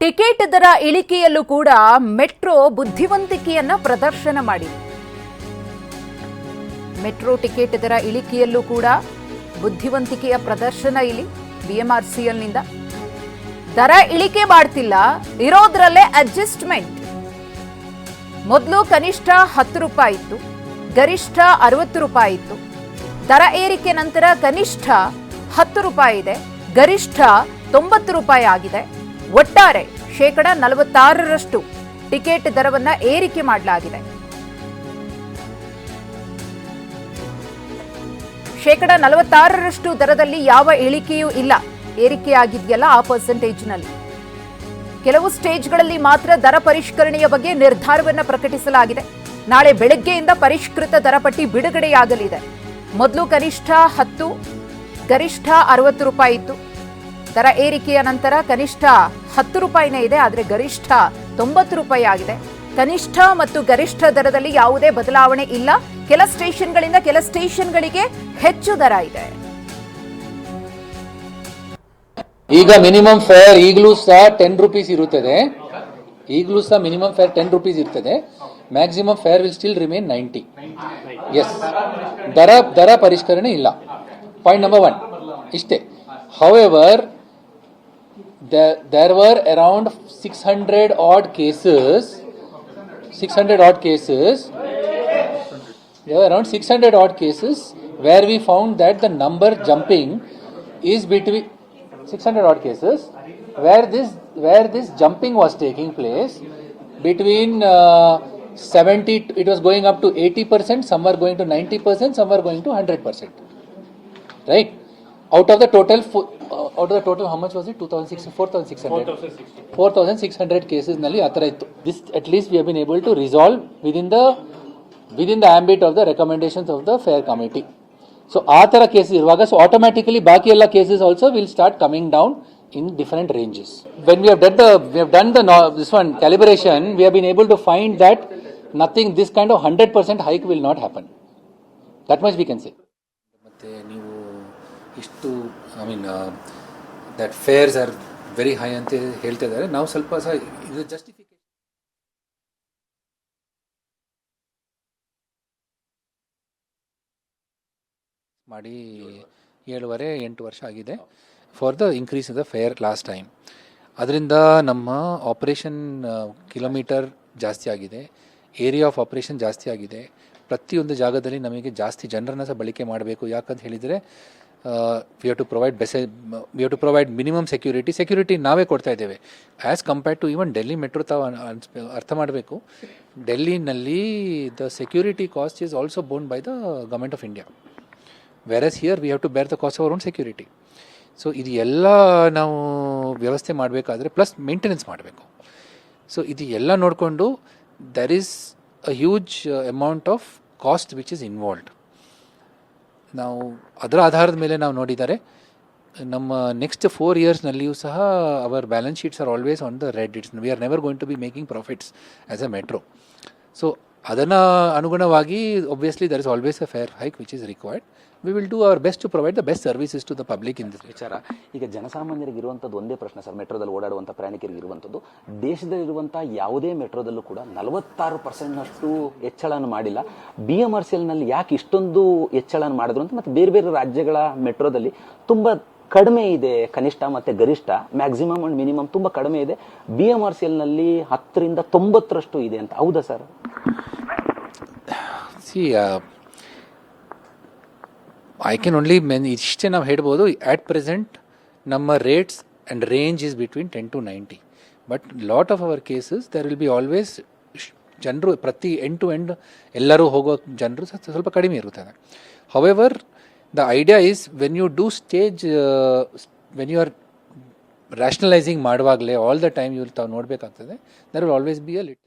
Ticket ದರ ಇಳಿಕೆಯಲ್ಲೂ ಕೂಡ metro ಬುದ್ಧಿವಂತಿಕೆಯನ್ನ ಪ್ರದರ್ಶನ ಮಾಡಿ ಮೆಟ್ರೋ ಟಿಕೆಟ್ ದರ ಇಳಿಕೆಯಲ್ಲೂ ಕೂಡ ಬುದ್ಧಿವಂತಿಕೆಯ ಪ್ರದರ್ಶನ ಇಲ್ಲಿ ಬಿಎಂಆರ್ಸಿಎಲ್ನಿಂದ. ದರ ಇಳಿಕೆ ಮಾಡ್ತಿಲ್ಲ, ಇರೋದ್ರಲ್ಲೇ ಅಡ್ಜಸ್ಟ್ಮೆಂಟ್. ಮೊದಲು ಕನಿಷ್ಠ ಹತ್ತು ರೂಪಾಯಿ ಇತ್ತು, ಗರಿಷ್ಠ ಅರವತ್ತು ರೂಪಾಯಿ ಇತ್ತು. ದರ ಏರಿಕೆ ನಂತರ ಕನಿಷ್ಠ ಹತ್ತು ರೂಪಾಯಿ ಇದೆ, ಗರಿಷ್ಠ ತೊಂಬತ್ತು ರೂಪಾಯಿ ಆಗಿದೆ. ಒಟ್ಟಾರೆ ಶೇಕಡ ನಲವತ್ತಾರರಷ್ಟು ಟಿಕೆಟ್ ದರವನ್ನು ಏರಿಕೆ ಮಾಡಲಾಗಿದೆ. ಶೇಕಡ ನಲವತ್ತಾರರಷ್ಟು ದರದಲ್ಲಿ ಯಾವ ಇಳಿಕೆಯೂ ಇಲ್ಲ. ಏರಿಕೆಯಾಗಿದೆಯಲ್ಲ ಆ ಪರ್ಸೆಂಟೇಜ್ನಲ್ಲಿ. ಕೆಲವು ಸ್ಟೇಜ್ಗಳಲ್ಲಿ ಮಾತ್ರ ದರ ಪರಿಷ್ಕರಣೆಯ ಬಗ್ಗೆ ನಿರ್ಧಾರವನ್ನು ಪ್ರಕಟಿಸಲಾಗಿದೆ. ನಾಳೆ ಬೆಳಗ್ಗೆಯಿಂದ ಪರಿಷ್ಕೃತ ದರ ಪಟ್ಟಿ ಬಿಡುಗಡೆಯಾಗಲಿದೆ. ಮೊದಲು ಕನಿಷ್ಠ ಹತ್ತು, ಗರಿಷ್ಠ ಅರವತ್ತು ರೂಪಾಯಿ ಇತ್ತು. ದರ ಏರಿಕೆಯ ನಂತರ ಕನಿಷ್ಠ ಹತ್ತು ರೂಪಾಯಿನೇ ಇದೆ, ಆದರೆ ಗರಿಷ್ಠ ತೊಂಬತ್ತು ರೂಪಾಯಿ ಆಗಿದೆ. ಕನಿಷ್ಠ ಮತ್ತು ಗರಿಷ್ಠ ದರದಲ್ಲಿ ಯಾವುದೇ ಬದಲಾವಣೆ ಇಲ್ಲ. ಕೆಲ ಸ್ಟೇಷನ್ಗಳಿಂದ ಕೆಲ ಸ್ಟೇಷನ್ಗಳಿಗೆ ಹೆಚ್ಚು ದರ ಇದೆ. ಈಗ ಮಿನಿಮಮ್ ಫೇರ್ ಈಗಲೂ ಸಹ ಟೆನ್ ರುಪೀಸ್ ಇರುತ್ತದೆ. ಈಗಲೂ ಸಹ ಮಿನಿಮಮ್ ಫೇರ್ ಟೆನ್ ರುಪೀಸ್ ಇರ್ತದೆ. Maximum fare will still remain ninety S ದರ ದರ ಪರಿಷ್ಕರಣೆ ಇಲ್ಲ. ಪಾಯಿಂಟ್ ನಂಬರ್ ಒನ್ ಇಷ್ಟೇ. However there there, there were around 600 odd cases 600 odd cases. There were around 600 odd cases where we found that the number jumping is between 600 odd cases where this where this jumping was taking place between uh, 70 it was going up to 80% some were going to 90% some were going to 100% right? out of the total fo- uh, out of the total how much was it 2600 4600 4600 cases ನಲ್ಲಿ ಆ ಥರ ಇತ್ತು this at least we have been able to resolve within the within the ambit of the recommendations of the fair committee so ಆ ಥರ cases ಇರುವಾಗ so automatically ಬಾಕಿ ಎಲ್ಲ cases also will start coming down in different ranges when we have done the we have done the this one calibration we have been able to find that nothing this kind of hundred percent hike will not happen that much we can say ಮತ್ತು ನೀವು ಇಷ್ಟು I mean that fares are very high ಅಂತ ಹೇಳ್ತಾ ಇದ್ದಾರೆ. ನಾವು ಸ್ವಲ್ಪ ಸಹ ಇದು ಜಸ್ಟಿಫಿಕೇಶನ್ ಮಾಡಿ ಏಳುವರೆ, ಎಂಟು ವರ್ಷ ಆಗಿದೆ. For the increase the fare last time ಅದರಿಂದ ನಮ್ಮ ಆಪರೇಷನ್ ಕಿಲೋಮೀಟರ್ ಜಾಸ್ತಿ ಆಗಿದೆ. ಏರಿಯಾ ಆಫ್ ಆಪರೇಷನ್ ಜಾಸ್ತಿ ಆಗಿದೆ. ಪ್ರತಿಯೊಂದು ಜಾಗದಲ್ಲಿ ನಮಗೆ ಜಾಸ್ತಿ ಜನರನ್ನ ಸಹ ಬಳಕೆ ಮಾಡಬೇಕು. ಯಾಕಂತ ಹೇಳಿದರೆ we have to provide base we have to provide minimum security security ನಾವೇ ಕೊಡ್ತಾ ಇದ್ದೇವೆ. As compared to even Delhi metro ತಾವು ಅರ್ಥ ಮಾಡಬೇಕು. ಡೆಲ್ಲಿನಲ್ಲಿ the security cost is also borne by the government of India whereas here we have to bear the cost our own security so ಇದು ಎಲ್ಲ ನಾವು ವ್ಯವಸ್ಥೆ ಮಾಡಬೇಕಾದ್ರೆ ಪ್ಲಸ್ ಮೇಂಟೆನೆನ್ಸ್ ಮಾಡಬೇಕು. So ಇದು ಎಲ್ಲ ನೋಡಿಕೊಂಡು there is a huge amount of cost which is involved ನಾವು ಅದರ ಆಧಾರದ ಮೇಲೆ ನಾವು ನೋಡಿದರೆ, ನಮ್ಮ ನೆಕ್ಸ್ಟ್ ಫೋರ್ ಇಯರ್ಸ್ನಲ್ಲಿಯೂ ಸಹ our balance sheets are always on the red it's we are never going to be making profits as a metro so ಅದನ್ನು ಅನುಗುಣವಾಗಿ obviously there is always a fare hike which is required we will do our best to provide the best services to the public in this ವಿಚಾರ. ಈಗ ಜನಸಾಮಾನ್ಯರಿಗೆ ಇರುವಂಥದ್ದು ಒಂದೇ ಪ್ರಶ್ನೆ sir, ಮೆಟ್ರೋದಲ್ಲಿ ಓಡಾಡುವಂಥ ಪ್ರಯಾಣಿಕರಿಗೆ ಇರುವಂಥದ್ದು ದೇಶದಲ್ಲಿರುವಂಥ ಯಾವುದೇ ಮೆಟ್ರೋದಲ್ಲೂ ಕೂಡ ನಲವತ್ತಾರು ಪರ್ಸೆಂಟ್ನಷ್ಟು ಹೆಚ್ಚಳನ ಮಾಡಿಲ್ಲ. ಬಿ ಎಂ ಆರ್ ಸಿ ಎಲ್ನಲ್ಲಿ ಯಾಕೆ ಇಷ್ಟೊಂದು ಹೆಚ್ಚಳನ ಮಾಡಿದ್ರು ಅಂತ ಮತ್ತು ಬೇರೆ ಬೇರೆ ರಾಜ್ಯಗಳ ಮೆಟ್ರೋದಲ್ಲಿ ತುಂಬ ಕಡಿಮೆ ಇದೆ, ಕನಿಷ್ಠ ಮತ್ತು ಗರಿಷ್ಠ. ಮ್ಯಾಕ್ಸಿಮಮ್ ಆ್ಯಂಡ್ ಮಿನಿಮಮ್ ತುಂಬ ಕಡಿಮೆ ಇದೆ. ಬಿ ಎಂ ಆರ್ ಸಿ ಎಲ್ನಲ್ಲಿ ಹತ್ತರಿಂದ ತೊಂಬತ್ತರಷ್ಟು ಇದೆ ಅಂತ. ಹೌದಾ sir? See I can only mean ಇಷ್ಟೇ ನಾವು ಹೇಳ್ಬೋದು ಆ್ಯಟ್ ಪ್ರೆಸೆಂಟ್ ನಮ್ಮ rates and range is between ten to ninety but lot of our cases there will be always ಜನರು ಪ್ರತಿ ಎಂಡ್ ಟು ಎಂಡ್ ಎಲ್ಲರೂ ಹೋಗೋ ಜನರು ಸ್ವಲ್ಪ ಕಡಿಮೆ ಇರುತ್ತದೆ however the idea is when you do stage when you are rationalising ಮಾಡುವಾಗಲೇ all the time ಇವ್ರು ತಾವು ನೋಡಬೇಕಾಗ್ತದೆ there will always be a little